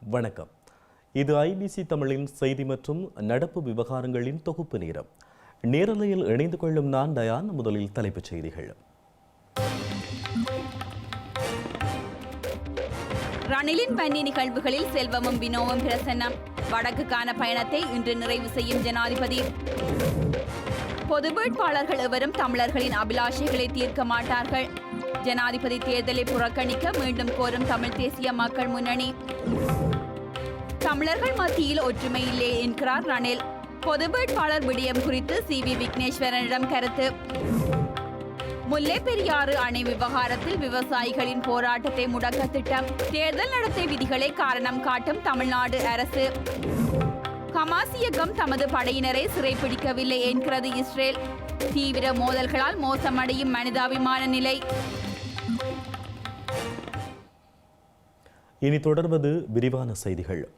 வணக்கம். இது ஐபிசி தமிழின் செய்தி மற்றும் நடப்பு விவகாரங்களின் தொகுப்பு நேரம். நேரலையில் இணைந்து கொள்ளும் நான் தயான் முதலில் தலைப்புச் செய்திகள். ரணிலின் பன்னி நிகழ்வுகளில் செல்வமும் வினோவும் பிரசன்னம். வடக்குக்கான பயணத்தை இன்று நிறைவு செய்யும் ஜனாதிபதி. பொது வேட்பாளர்கள் எவரும் தமிழர்களின் அபிலாஷைகளை தீர்க்க மாட்டார்கள். ஜனாதிபதி தேர்தலை புறக்கணிக்க மீண்டும் கோரும் தமிழ் தேசிய மக்கள் முன்னணி. தமிழர்கள் மத்தியில் ஒற்றுமை இல்லை என்கிறார் ரணில். பொது வேட்பாளர் விடயம் குறித்து சி வி விக்னேஸ்வரனிடம் கருத்து. முல்லை பெரியாறு அணை விவகாரத்தில் விவசாயிகளின் போராட்டத்தை முடக்க திட்டம். தேர்தல் நடத்தை விதிகளை காரணம் காட்டும் தமிழ்நாடு அரசு. ஹமாஸ் இயக்கம் தமது படையினரை சிறைப்பிடிக்கவில்லை என்கிறது இஸ்ரேல். தீவிர மோதல்களால் மோசமடையும் மனிதாபிமான நிலை. இனி தொடர்வது விரிவான செய்திகள்.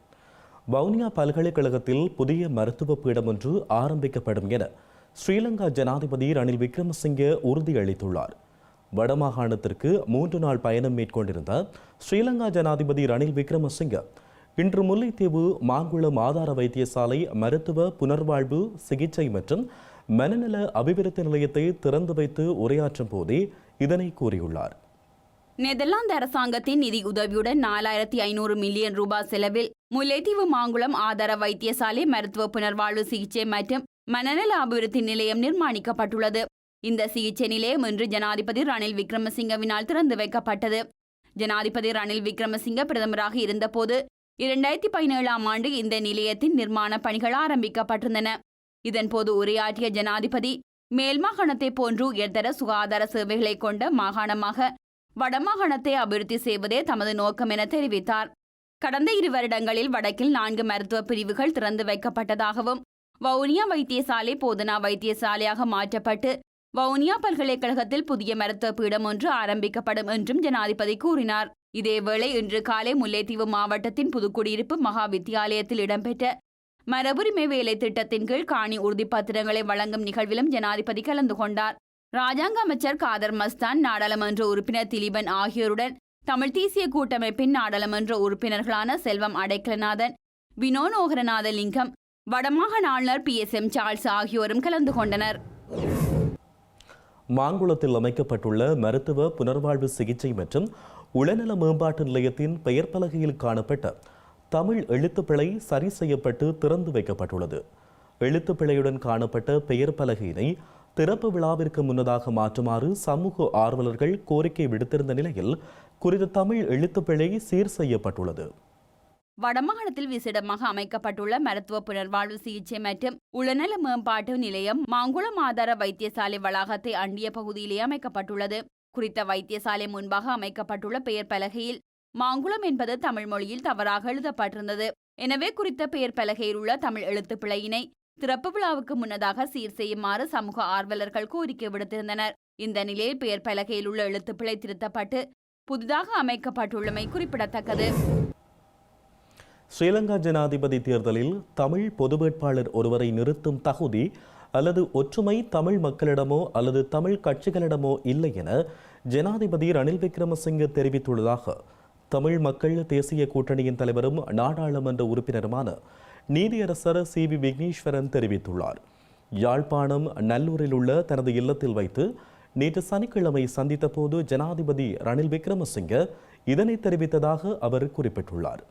வவுனியா பல்கலைக்கழகத்தில் புதிய மருத்துவ பீடம் ஒன்று ஆரம்பிக்கப்படும் என ஸ்ரீலங்கா ஜனாதிபதி ரணில் விக்ரமசிங்கே உறுதியளித்துள்ளார் வடமாகாணத்திற்கு மூன்று நாள் பயணம் மேற்கொண்டிருந்த ஸ்ரீலங்கா ஜனாதிபதி ரணில் விக்ரமசிங்கே இன்று முல்லைத்தீவு மாங்குளம் ஆதார வைத்தியசாலை மருத்துவ புனர்வாழ்வு சிகிச்சை மற்றும் மனநல அபிவிருத்தி நிலையத்தை திறந்து வைத்து உரையாற்றும் போதே இதனை கூறியுள்ளார். நெதர்லாந்து அரசாங்கத்தின் நிதி உதவியுடன் நாலாயிரத்தி ஐநூறு மில்லியன் ரூபாய் செலவில் முல்லைத்தீவு மாங்குளம் ஆதார வைத்தியசாலை மருத்துவ புனர்வாழ்வு சிகிச்சை மற்றும் மனநல அபிவிருத்தி நிலையம் நிர்மாணிக்கப்பட்டுள்ளது. இந்த சிகிச்சை நிலையம் இன்று ஜனாதிபதி ரணில் விக்ரமசிங்கவினால் திறந்து வைக்கப்பட்டது. ஜனாதிபதி ரணில் விக்ரமசிங்க பிரதமராக இருந்தபோது இரண்டாயிரத்தி பதினேழாம் ஆண்டு இந்த நிலையத்தின் நிர்மாண பணிகள் ஆரம்பிக்கப்பட்டிருந்தன. இதன்போது உரையாற்றிய ஜனாதிபதி மேல் மாகாணத்தை போன்று உயர்தர சுகாதார சேவைகளை கொண்ட மாகாணமாக வடமாகாணத்தை அபிவிருத்தி செய்வதே தமது நோக்கம் என தெரிவித்தார். கடந்த இரு வருடங்களில் வடக்கில் நான்கு மருத்துவ பிரிவுகள் திறந்து வைக்கப்பட்டதாகவும் வவுனியா வைத்தியசாலை போதனா வைத்தியசாலையாக மாற்றப்பட்டு வவுனியா பல்கலைக்கழகத்தில் புதிய மருத்துவ பீடம் ஒன்று ஆரம்பிக்கப்படும் என்றும் ஜனாதிபதி கூறினார். இதேவேளை இன்று காலை முல்லைத்தீவு மாவட்டத்தின் புதுக்குடியிருப்பு மகா வித்தியாலயத்தில் இடம்பெற்ற மரபுரிமை வேலை திட்டத்தின் கீழ் காணி உறுதிப்பத்திரங்களை வழங்கும் நிகழ்விலும் ஜனாதிபதி கலந்து கொண்டார். ராஜாங்க அமைச்சர் காதர் மஸ்தான் நாடாளுமன்ற உறுப்பினர் திலீபன் ஆகியோருடன் தமிழ் தேசிய கூட்டமைப்பின் நாடாளுமன்ற உறுப்பினர்களான செல்வம் அடைக்கலநாதன் வினோநோகரநாத லிங்கம் வடமாகாண ஆளுநர் பி எஸ் எம் சார்ல்ஸ் ஆகியோரும் கலந்து கொண்டனர். மாங்குளத்தில் அமைக்கப்பட்டுள்ள மருத்துவ புனர்வாழ்வு சிகிச்சை மற்றும் உளநல மேம்பாட்டு நிலையத்தின் பெயர் பலகையில் காணப்பட்ட தமிழ் எழுத்துப்பிழை சரி செய்யப்பட்டு திறந்து வைக்கப்பட்டுள்ளது. எழுத்துப்பிழையுடன் காணப்பட்ட பெயர் பலகையினை திறப்பு விழாவிற்கு முன்னதாக மாற்றுமாறு சமூக ஆர்வலர்கள் கோரிக்கை விடுத்திருந்த நிலையில் குறித்த தமிழ் எழுத்துப்பிழை சீர் செய்யப்பட்டுள்ளது. வடமாகாணத்தில் விசேடமாக அமைக்கப்பட்டுள்ள மருத்துவ புனர்வாழ்வு சிகிச்சை மற்றும் உளநல மேம்பாட்டு நிலையம் மாங்குளம் ஆதார வைத்தியசாலை வளாகத்தை அண்டிய பகுதியிலே அமைக்கப்பட்டுள்ளது. குறித்த வைத்தியசாலை முன்பாக அமைக்கப்பட்டுள்ள பெயர் பலகையில் மாங்குளம் என்பது தமிழ் மொழியில் தவறாக எழுதப்பட்டிருந்தது. எனவே குறித்த பெயர் பலகையில் உள்ள தமிழ் எழுத்துப்பிழையினை திறப்பு விழாவுக்கு முன்னதாக சீர் செய்யுமாறு சமூக ஆர்வலர்கள் கோரிக்கை விடுத்திருந்தனர். இந்த நிலையில் பெயர் பலகையில் உள்ள எழுத்துப்பிழை திருத்தப்பட்டு புதிதாக அமைக்கப்பட்டுள்ளமை குறிப்பிடத்தக்கது. ஸ்ரீலங்கா ஜனாதிபதி தேர்தலில் தமிழ் பொது வேட்பாளர் ஒருவரை நிறுத்தும் தகுதி அல்லது ஒற்றுமை தமிழ் மக்களிடமோ அல்லது தமிழ் கட்சிகளிடமோ இல்லை என ஜனாதிபதி ரணில் விக்ரமசிங்கே தெரிவித்துள்ளதாக தமிழ் மக்கள் தேசிய கூட்டணியின் தலைவரும் நாடாளுமன்ற உறுப்பினருமான நீதியரசர் சி வி விக்னேஸ்வரன் தெரிவித்துள்ளார். யாழ்ப்பாணம் நல்லூரில் உள்ள தனது இல்லத்தில் வைத்து நேற்று சனிக்கிழமை சந்தித்த போது ஜனாதிபதி ரணில் விக்ரமசிங்க இதனை தெரிவித்ததாக அவர் குறிப்பிட்டுள்ளார்.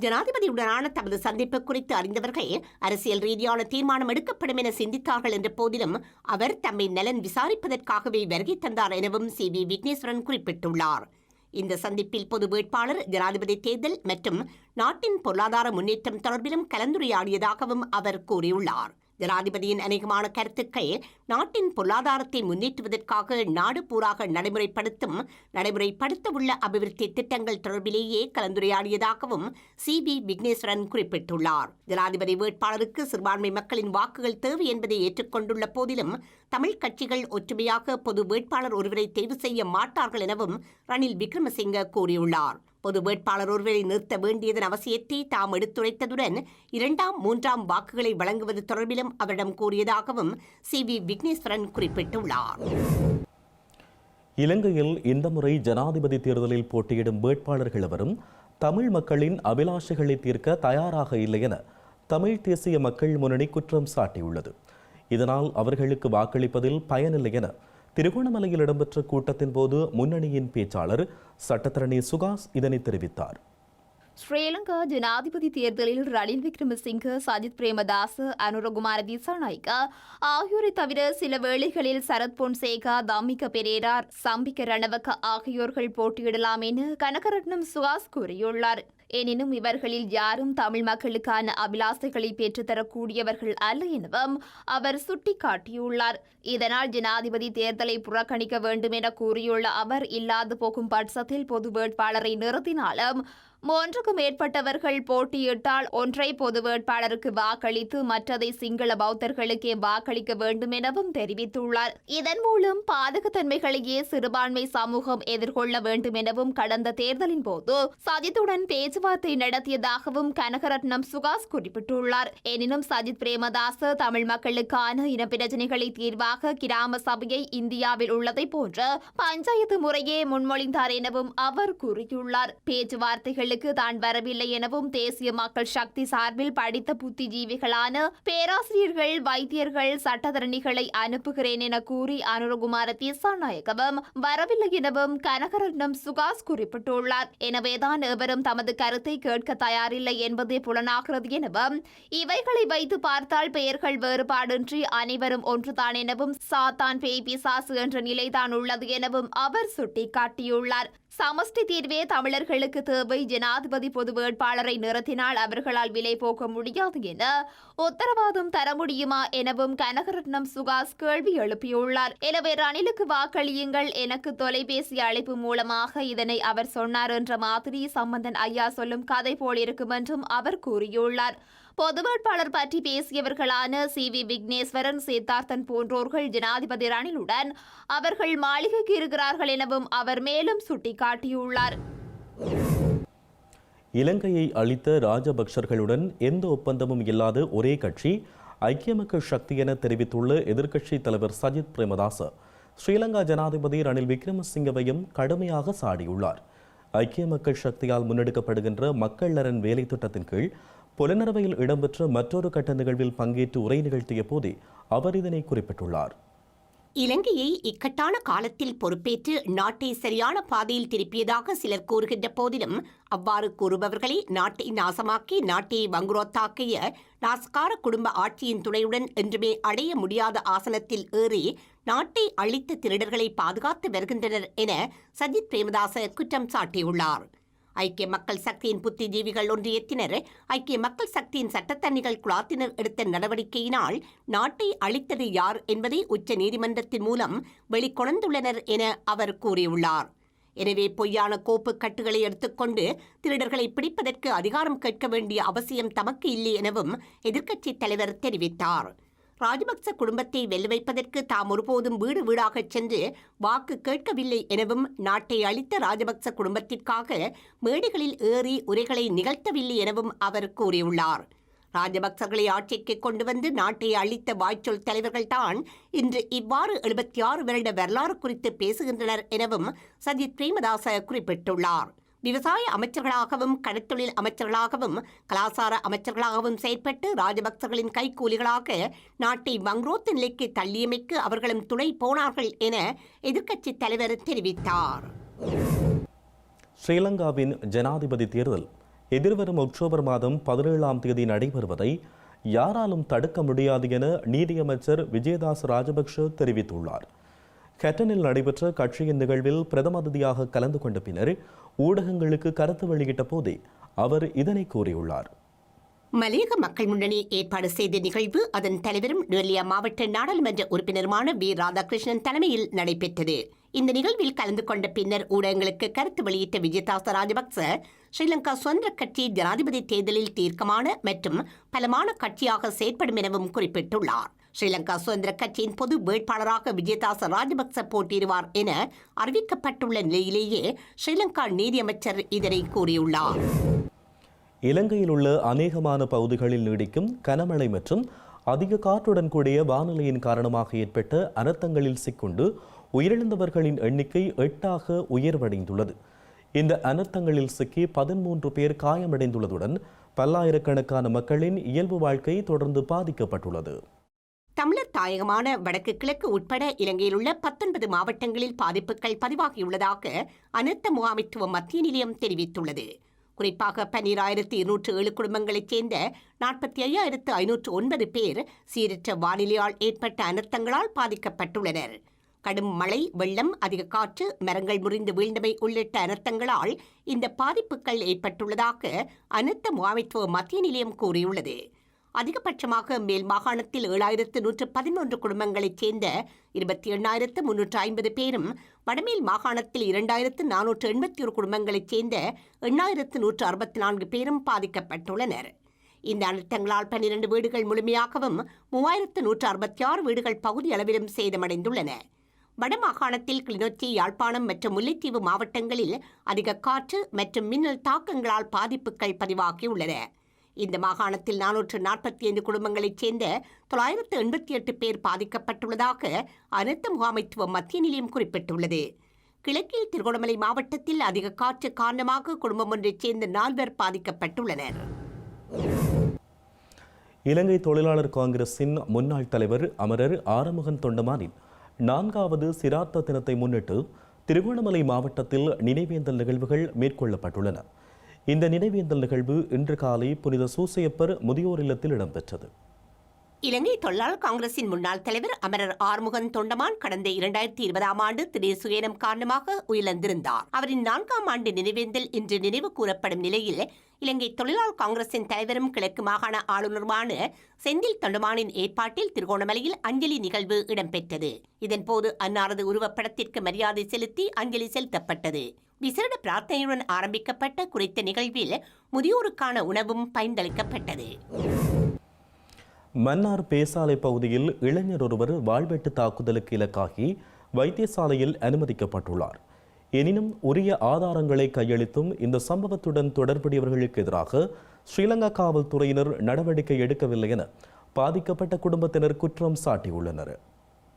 ஜனாதிபதியுடனான தமது சந்திப்பு குறித்து அறிந்தவர்கள் அரசியல் ரீதியான தீர்மானம் எடுக்கப்படும் என சிந்தித்தார்கள் என்ற போதிலும் அவர் தம்மை நலன் விசாரிப்பதற்காகவே வருகை தந்தார் எனவும் சி. வி. விக்னேஸ்வரன் குறிப்பிட்டுள்ளார். இந்த சந்திப்பில் பொது வேட்பாளர் ஜனாதிபதி தேர்தல் மற்றும் நாட்டின் பொருளாதார முன்னேற்றம் தொடர்பிலும் கலந்துரையாடியதாகவும் அவர் கூறியுள்ளார். ஜனாதிபதியின் அநேகமான கருத்துக்கள் நாட்டின் பொருளாதாரத்தை முன்னேற்றுவதற்காக நாடு பூராக நடைமுறைப்படுத்தும் நடைமுறைப்படுத்தவுள்ள அபிவிருத்தி திட்டங்கள் தொடர்பிலேயே கலந்துரையாடியதாகவும் சி. பி விக்னேஸ்வரன் குறிப்பிட்டுள்ளார். ஜனாதிபதி வேட்பாளருக்கு சிறுபான்மை மக்களின் வாக்குகள் தேவை என்பதை ஏற்றுக்கொண்டுள்ள போதிலும் தமிழ் கட்சிகள் ஒற்றுமையாக பொது வேட்பாளர் ஒருவரை தேர்வு செய்ய மாட்டார்கள் எனவும் ரணில் விக்ரமசிங்க கூறியுள்ளார். பொது வேட்பாளர் ஒருவரை நிறுத்த வேண்டியதன் அவசியத்தை தாம் எடுத்துரைத்ததுடன் இரண்டாம் மூன்றாம் வாக்குகளை வழங்குவது தொடர்பிலும் அவரிடம் கூறியதாகவும் சி வி விக்னேஸ்வரன் குறிப்பிட்டுள்ளார். இலங்கையில் இந்த முறை ஜனாதிபதி தேர்தலில் போட்டியிடும் வேட்பாளர்கள் எவரும் தமிழ் மக்களின் அபிலாஷைகளை தீர்க்க தயாராக இல்லை என தமிழ் தேசிய மக்கள் முன்னணி குற்றம் சாட்டியுள்ளது. இதனால் அவர்களுக்கு வாக்களிப்பதில் பயனில்லை என திருகோணமலையில் இடம்பெற்ற கூட்டத்தின் போது முன்னணியின் பேச்சாளர் சட்டத்தரணி சுகாஸ் இதனை தெரிவித்தார். ஸ்ரீலங்கா ஜனாதிபதி தேர்தலில் ரணில் விக்ரமசிங்க சஜித் பிரேமதாஸ் அனுரகுமார திசாநாயக்கா ஆகியோரை தவிர சில வேளைகளில் சரத் பொன்சேகா தம்மிக பெரேரார் சம்பிக்க ரணவக்க ஆகியோர்கள் போட்டியிடலாம் என கனகரட்னம் சுகாஸ் கூறியுள்ளார். எனினும் இவர்களில் யாரும் தமிழ் மக்களுக்கான அபிலாசைகளை பெற்றுத்தரக்கூடியவர்கள் அல்ல எனவும் அவர் சுட்டிக்காட்டியுள்ளார். இதனால் ஜனாதிபதி தேர்தலை புறக்கணிக்க வேண்டும் என கூறியுள்ள அவர் இல்லாது போகும் பட்சத்தில் பொது வேட்பாளரை நிறுத்தினாலும் மூன்றுக்கும் மேற்பட்டவர்கள் போட்டியிட்டால் ஒன்றை பொது வேட்பாளருக்கு வாக்களித்து மற்றதை சிங்கள பௌத்தர்களுக்கே வாக்களிக்க வேண்டும் எனவும் தெரிவித்துள்ளார். இதன் மூலம் பாதகத்தன்மைகளையே சிறுபான்மை சமூகம் எதிர்கொள்ள வேண்டும் எனவும் கடந்த தேர்தலின் போது சஜித்துடன் பேச்சுவார்த்தை நடத்தியதாகவும் கனகரத்னம் சுகாஸ் குறிப்பிட்டுள்ளார். எனினும் சஜித் பிரேமதாச தமிழ் மக்களுக்கான இன பிரச்சனைகளை தீர்வாக கிராம சபையை இந்தியாவில் உள்ளதை போன்ற பஞ்சாயத்து முறையே முன்மொழிந்தார் எனவும் அவர் கூறியுள்ளார். பேச்சுவார்த்தைகள் தேர்தலுக்கு தான் வரவில்லை எனவும் தேசிய மக்கள் சக்தி சார்பில் படித்த புத்திஜீவிகளான பேராசிரியர்கள் வைத்தியர்கள் சட்டத்தரணிகளை அனுப்புகிறேன் என கூறி அனுரகுமார திசாநாயகவும் வரவில்லை எனவும் கனகரட்னம் சுகாஸ் குறிப்பிட்டுள்ளார். எனவேதான் எவரும் தமது கருத்தை கேட்க தயாரில்லை என்பதே புலனாகிறது எனவும் இவைகளை வைத்து பார்த்தால் பெயர்கள் வேறுபாடின்றி அனைவரும் ஒன்றுதான் எனவும் சாத்தான் பேய் பிசாசு என்ற நிலைதான் உள்ளது எனவும் அவர் சுட்டிக்காட்டியுள்ளார். சமஷ்டி தீர்வே தமிழர்களுக்கு தேவை ஜனாதிபதி பொது வேட்பாளரை நிறுத்தினால் அவர்களால் விலை போக்க முடியாது என உத்தரவாதம் தர முடியுமா எனவும் கனகரட்னம் சுகாஸ் கேள்வி எழுப்பியுள்ளார். எனவே ரணிலுக்கு வாக்களியுங்கள் எனக்கு தொலைபேசி அழைப்பு மூலமாக இதனை அவர் சொன்னார் என்ற மாதிரி சம்பந்தன் ஐயா சொல்லும் கதை போலிருக்கும் என்றும் அவர் கூறியுள்ளார். பொது வேட்பாளர் பற்றி பேசியவர்களான சி வி விக்னேஸ்வரன் சித்தார்த்தன் போன்றோர்கள் ஜனாதிபதி ரணிலுடன் அவர்கள் மாளிகைக்கு இருக்கிறார்கள் எனவும் அவர் மேலும் சுட்டிக்காட்டியுள்ளார். இலங்கையை அளித்த ராஜபக்சர்களுடன் எந்த ஒப்பந்தமும் இல்லாத ஒரே கட்சி ஐக்கிய மக்கள் சக்தி என தெரிவித்துள்ள எதிர்க்கட்சி தலைவர் சஜித் பிரேமதாச ஸ்ரீலங்கா ஜனாதிபதி ரணில் விக்ரமசிங்கவையும் கடுமையாக சாடியுள்ளார். ஐக்கிய மக்கள் சக்தியால் முன்னெடுக்கப்படுகின்ற மக்கள் நலன் வேலை திட்டத்தின் கீழ் புலனரவையில் இடம்பெற்ற மற்றொரு கட்ட நிகழ்வில் பங்கேற்று உரை நிகழ்த்திய போதே அவர் இதனை குறிப்பிட்டுள்ளார். இலங்கையை இக்கட்டான காலத்தில் பொறுப்பேற்று நாட்டை சரியான பாதையில் திருப்பியதாக சிலர் கூறுகின்ற போதிலும் அவ்வாறு கூறுபவர்களே நாட்டை நாசமாக்கி நாட்டை வங்குரோத்தாக்கிய நாஸ்கார குடும்ப ஆட்சியின் துணையுடன் என்றுமே அடைய முடியாத ஆசனத்தில் ஏறி நாட்டை அழித்த திருடர்களை பாதுகாத்து வருகின்றனர் என சஜித் பிரேமதாச குற்றம் சாட்டியுள்ளார். ஐக்கிய மக்கள் சக்தியின் புத்திஜீவிகள் ஒன்றியத்தினர் ஐக்கிய மக்கள் சக்தியின் சட்டத்தணிகள் குழாத்தினர் எடுத்த நடவடிக்கையினால் நாட்டை அழித்தது யார் என்பதை உச்ச நீதிமன்றத்தின் மூலம் வெளிக்கொணர்ந்துள்ளனர் என அவர் கூறியுள்ளார். எனவே பொய்யான கோப்பு கட்டுகளை எடுத்துக்கொண்டு திருடர்களை பிடிப்பதற்கு அதிகாரம் கேட்க வேண்டிய அவசியம் தமக்கு இல்லை எனவும் எதிர்க்கட்சித் தலைவர் தெரிவித்தார். ராஜபக்ச குடும்பத்தை வெல்ல வைப்பதற்கு தாம் ஒருபோதும் வீடு வீடாகச் சென்று வாக்கு கேட்கவில்லை எனவும் நாட்டை அளித்த ராஜபக்ச குடும்பத்திற்காக மேடைகளில் ஏறி உரைகளை நிகழ்த்தவில்லை எனவும் அவர் கூறியுள்ளார். ராஜபக்சர்களை ஆட்சிக்கு கொண்டு வந்து நாட்டை அளித்த வாய்ச்சொல் தலைவர்கள்தான் இன்று இவ்வாறு எழுபத்தி ஆறு வருட வரலாறு குறித்து பேசுகின்றனர் எனவும் சஜித் பிரேமதாச குறிப்பிட்டுள்ளார். விவசாய அமைச்சர்களாகவும் கடற்தொழில் அமைச்சர்களாகவும் கலாசார அமைச்சர்களாகவும் செயற்பட்டு ராஜபக்சர்களின் கைக்கூலிகளாக நாட்டை வங்குரோத்து நிலைக்கு தள்ளியமைக்கு அவர்களும் துணை போனார்கள் என எதிர்க்கட்சித் தலைவர் தெரிவித்தார். ஸ்ரீலங்காவின் ஜனாதிபதி தேர்தல் எதிர்வரும் அக்டோபர் மாதம் பதினேழாம் தேதி நடைபெறுவதை யாராலும் தடுக்க முடியாது என நீதியமைச்சர் விஜயதாஸ் ராஜபக்ஷ தெரிவித்துள்ளார். கட்டனில் நடைபெற்ற கட்சியின் நிகழ்வில் பிரதம அதிதியாக கலந்து கொண்ட பின்னர் ஊடகங்களுக்கு கருத்து வெளியிட்ட போதே அவர் இதனை கூறியுள்ளார். மலையக மக்கள் முன்னணி ஏற்பாடு செய்த நிகழ்வு அதன் தலைவரும் நெல்லியா மாவட்ட நாடாளுமன்ற உறுப்பினருமான வி. ராதாகிருஷ்ணன் தலைமையில் நடைபெற்றது. இந்த நிகழ்வில் கலந்து கொண்ட பின்னர் ஊடகங்களுக்கு கருத்து வெளியிட்ட விஜயதாச ராஜபக்ச ஸ்ரீலங்கா சுதந்திர கட்சி ஜனாதிபதி தேர்தலில் தீர்க்கமான மற்றும் பலமான கட்சியாக செயற்படும் எனவும் குறிப்பிட்டுள்ளார். ஸ்ரீலங்கா சுதந்திர கட்சியின் பொது வேட்பாளராக விஜயதாச ராஜபக்ச போட்டியிடுவார் என அறிவிக்கப்பட்டுள்ள நிலையிலேயே ஸ்ரீலங்கா நீதியமைச்சர் இதனை கூறியுள்ளார். இலங்கையில் உள்ள அநேகமான பகுதிகளில் நீடிக்கும் கனமழை மற்றும் அதிக காற்றுடன் கூடிய வானிலையின் காரணமாக ஏற்பட்ட அனர்த்தங்களில் சிக்குண்டு உயிரிழந்தவர்களின் எண்ணிக்கை எட்டாக உயர்வடைந்துள்ளது. இந்த அனர்த்தங்களில் சிக்கி பதிமூன்று பேர் காயமடைந்துள்ளதுடன் பல்லாயிரக்கணக்கான மக்களின் இயல்பு வாழ்க்கை தொடர்ந்து பாதிக்கப்பட்டுள்ளது. தமிழர் தாயகமான வடக்கு கிழக்கு உட்பட இலங்கையில் உள்ள பத்தொன்பது மாவட்டங்களில் பாதிப்புகள் பதிவாகியுள்ளதாக அனர்த்த முகாமைத்துவ மத்திய நிலையம் தெரிவித்துள்ளது. குறிப்பாக பன்னிராயிரத்தி இருநூற்று ஏழு குடும்பங்களைச் சேர்ந்த நாற்பத்தி ஐயாயிரத்து ஐநூற்று ஒன்பது பேர் சீரற்ற வானிலையால் ஏற்பட்ட அனர்த்தங்களால் பாதிக்கப்பட்டுள்ளனர். கடும் மழை வெள்ளம் அதிக காற்று மரங்கள் முறிந்து வீழ்ந்தமை உள்ளிட்ட அனர்த்தங்களால் இந்த பாதிப்புகள் ஏற்பட்டுள்ளதாக அனர்த்த முகாமைத்துவ மத்திய நிலையம் கூறியுள்ளது. அதிகபட்சமாக மேல் மாகாணத்தில் ஏழாயிரத்து நூற்று பதினொன்று குடும்பங்களைச் சேர்ந்த இருபத்தி எண்ணாயிரத்து முன்னூற்று ஐம்பது பேரும் வடமேல் மாகாணத்தில் இரண்டாயிரத்து நானூற்று எண்பத்தி ஒரு குடும்பங்களைச் சேர்ந்த எண்ணாயிரத்து நூற்று அறுபத்தி நான்கு பேரும் பாதிக்கப்பட்டுள்ளனர். இந்த அனர்த்தங்களால் பன்னிரண்டு வீடுகள் முழுமையாகவும் மூவாயிரத்து நூற்று அறுபத்தி ஆறு வீடுகள் பகுதி அளவிலும் சேதமடைந்துள்ளன. வடமாகாணத்தில் கிளிநொச்சி யாழ்ப்பாணம் மற்றும் முல்லைத்தீவு மாவட்டங்களில் அதிக காற்று மற்றும் மின்னல் தாக்கங்களால் பாதிப்புகள் பதிவாகியுள்ளன. இந்த மாகாணத்தில் நானூற்று நாற்பத்தி ஐந்து குடும்பங்களைச் சேர்ந்த தொள்ளாயிரத்து எண்பத்தி எட்டு பேர் பாதிக்கப்பட்டுள்ளதாக அனைத்து முகாமைத்துவ மத்திய நிலையம் குறிப்பிட்டுள்ளது. கிழக்கில் திருகோணமலை மாவட்டத்தில் அதிக காற்று காரணமாக குடும்பம் ஒன்றைச் சேர்ந்த நால்வர் பாதிக்கப்பட்டுள்ளனர். இலங்கை தொழிலாளர் காங்கிரசின் முன்னாள் தலைவர் அமரர் ஆறுமுகன் தொண்டமானின் நான்காவது சிராத்த தினத்தை முன்னிட்டு திருகோணமலை மாவட்டத்தில் நினைவேந்தல் நிகழ்வுகள் மேற்கொள்ளப்பட்டுள்ளன. இந்த நினைவேந்தல் நிகழ்வு இன்று காலை புனித சூசையப்பர் முதியோர் இல்லத்தில் இடம்பெற்றது. இலங்கை தொழிலாளர் காங்கிரசின் முன்னாள் தலைவர் அமரர் ஆறுமுகன் தொண்டமான் கடந்த இரண்டாயிரத்தி இருபதாம் ஆண்டு திடீர் சுயனம் காரணமாக உயிரிழந்திருந்தார். அவரின் நான்காம் ஆண்டு நினைவேந்தல் இன்று நினைவு கூறப்படும் நிலையில் இலங்கை தொழிலாளர் காங்கிரசின் தலைவரும் கிழக்கு மாகாண ஆளுநருமான செந்தில் தொண்டமானின் ஏற்பாட்டில் திருகோணமலையில் அஞ்சலி நிகழ்வு இடம்பெற்றது. இதன்போது அன்னாரது உருவப்படத்திற்கு மரியாதை செலுத்தி அஞ்சலி செலுத்தப்பட்டது. விசேட பிரார்த்தனையுடன் ஆரம்பிக்கப்பட்ட குறித்த நிகழ்வில் முதியோருக்கான உணவும் பயந்தளிக்கப்பட்டது மன்னார் பேசாலை பகுதியில் இளைஞர் ஒருவர் வாழ்வெட்டு தாக்குதலுக்கு இலக்காகி வைத்தியசாலையில் அனுமதிக்கப்பட்டுள்ளார். எனினும் உரிய ஆதாரங்களை கையளித்தும் இந்த சம்பவத்துடன் தொடர்புடையவர்களுக்கு எதிராக ஸ்ரீலங்கா காவல்துறையினர் நடவடிக்கை எடுக்கவில்லை என பாதிக்கப்பட்ட குடும்பத்தினர் குற்றம் சாட்டியுள்ளனர்.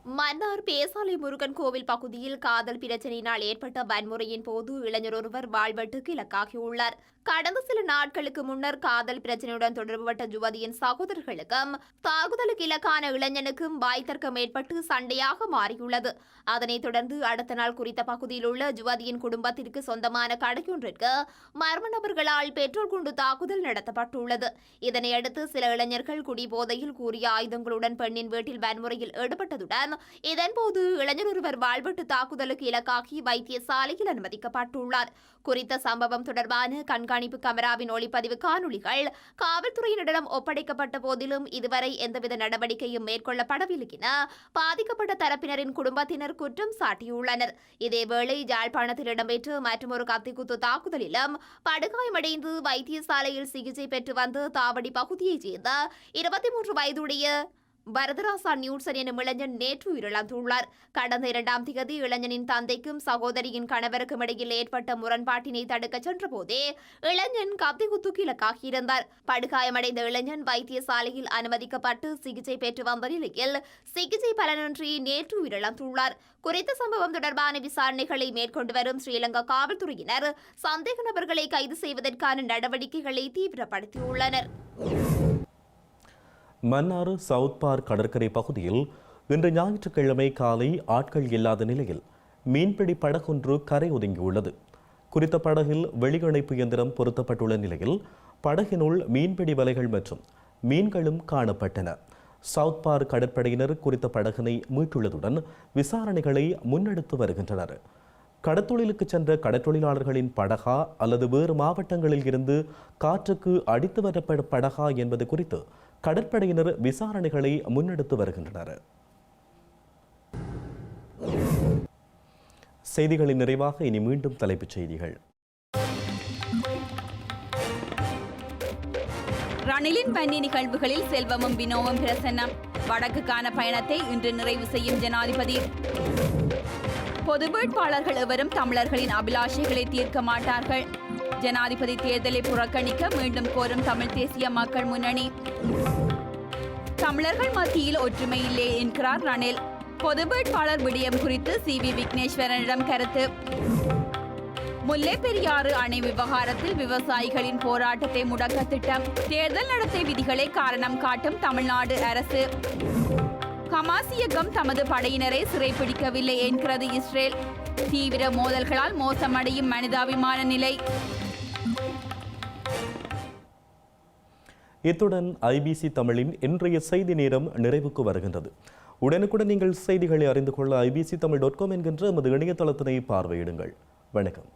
மன்னார் பேசாலை முருகன் கோவில் பகுதியில் காதல் பிரச்சனையினால் ஏற்பட்ட வன்முறையின் போது இளைஞர் ஒருவர் வாழ்வெட்டுக்கு இலக்காகியுள்ளார் கடந்த சில நாட்களுக்கு முன்னர் காதல் பிரச்சனையுடன் தொடர்புபட்ட யுவதியின் சகோதரர்களுக்கும் தாக்குதலுக்கு இலக்கான இளைஞனுக்கும் வாய் தர்க்கம் ஏற்பட்டு சண்டையாக மாறியுள்ளது. அதனைத் தொடர்ந்து அடுத்த நாள் குறித்த பகுதியில் உள்ள யுவதியின் குடும்பத்திற்கு சொந்தமான கடையொன்றிற்கு மர்ம நபர்களால் பெட்ரோல் குண்டு தாக்குதல் நடத்தப்பட்டுள்ளது. இதனையடுத்து சில இளைஞர்கள் குடிபோதையில் கூறிய ஆயுதங்களுடன் பெண்ணின் வீட்டில் வன்முறையில் ஈடுபட்டதுடன் இதன்போது இளைஞர் ஒருவர் வாழ்வெட்டு தாக்குதலுக்கு இலக்காகி வைத்தியசாலையில் அனுமதிக்கப்பட்டுள்ளார். குறித்த சம்பவம் தொடர்பான கண்காணிப்பு கமராவின் ஒளிப்பதிவு காணொலிகள் காவல்துறையினரிடம் ஒப்படைக்கப்பட்ட போதிலும் இதுவரை எந்தவித நடவடிக்கையும் மேற்கொள்ளப்படவில்லை என பாதிக்கப்பட்ட தரப்பினரின் குடும்பத்தினர் குற்றம் சாட்டியுள்ளனர். இதேவேளை யாழ்ப்பாணத்தில் இடம்பெற்ற மற்றொரு கத்திக்குத்து தாக்குதலிலும் படுகாயமடைந்து வைத்தியசாலையில் சிகிச்சை பெற்று வந்த தாவடி பகுதியைச் சேர்ந்த இருபத்தி மூன்று வயதுடைய வரதராசா நியூட்சன் எனும் இளைஞன் நேற்று உயிரிழந்துள்ளார். கடந்த இரண்டாம் திகதி இளைஞனின் தந்தைக்கும் சகோதரியின் கணவருக்கும் இடையில் ஏற்பட்ட முரண்பாட்டினை தடுக்க சென்றபோதே இளைஞன் கத்திகுத்துக்கு இலக்காகியிருந்தார் படுகாயமடைந்த இளைஞன் வைத்தியசாலையில் அனுமதிக்கப்பட்டு சிகிச்சை பெற்று வந்த நிலையில் சிகிச்சை பலனின்றி நேற்று உயிரிழந்துள்ளார். குறித்த சம்பவம் தொடர்பான விசாரணைகளை மேற்கொண்டு வரும் ஸ்ரீலங்கா காவல்துறையினர் சந்தேக நபர்களை கைது செய்வதற்கான நடவடிக்கைகளை தீவிரப்படுத்தியுள்ளனர். மன்னார் சவுத் பார்க் கடற்கரை பகுதியில் இன்று ஞாயிற்றுக்கிழமை காலை ஆட்கள் இல்லாத நிலையில் மீன்பிடி படகொன்று கரை ஒதுங்கியுள்ளது. குறித்த படகில் வெளியணைப்பு இயந்திரம் பொருத்தப்பட்டுள்ள நிலையில் படகினுள் மீன்பிடி வலைகள் மற்றும் மீன்களும் காணப்பட்டன. சவுத் பார்க் கடற்படையினர் குறித்த படகினை மீட்டுள்ளதுடன் விசாரணைகளை முன்னெடுத்து வருகின்றனர். கடத்தொழிலுக்கு சென்ற கடற்றொழிலாளர்களின் படகா அல்லது வேறு மாவட்டங்களில் இருந்து காற்றுக்கு அடித்து வரப்பட படகா என்பது குறித்து கடற்படையினர் விசாரணைகளை முன்னெடுத்து வருகின்றனர். செய்திகளின் நிறைவாக இனி மீண்டும் தலைப்புச் செய்திகள். ரணிலின் பன்னி நிகழ்வுகளில் செல்வமும் வினோவும் பிரசன்னம். வடக்குக்கான பயணத்தை இன்று நிறைவு செய்யும் ஜனாதிபதி. பொது வேட்பாளர்கள் எவரும் தமிழர்களின் அபிலாஷைகளை தீர்க்க மாட்டார்கள். ஜனாதிபதி தேர்தலை புறக்கணிக்க மீண்டும் கோரும் தமிழ் தேசிய மக்கள் முன்னணி. தமிழர்கள் மத்தியில் ஒற்றுமை இல்லை என்கிறார் ரணில். பொது வேட்பாளர் விடயம் குறித்து சி வி விக்னேஸ்வரனிடம் கருத்து. முல்லை பெரியாறு அணை விவகாரத்தில் விவசாயிகளின் போராட்டத்தை முடக்க திட்டம். தேர்தல் நடத்தை விதிகளை காரணம் காட்டும் தமிழ்நாடு அரசு. ஹமாஸ் இயக்கம் தமது படையினரை சிறைப்பிடிக்கவில்லை என்கிறது இஸ்ரேல். தீவிர மோதல்களால் மோசமடையும் மனிதாபிமான நிலை. இத்துடன் ஐபிசி தமிழின் இன்றைய செய்தி நேரம் நிறைவுக்கு வருகின்றது. உடனுக்குடன் நீங்கள் செய்திகளை அறிந்து கொள்ள ஐபிசி தமிழ் டாட் காம் என்கின்ற எமது இணையதளத்தினை பார்வையிடுங்கள். வணக்கம்.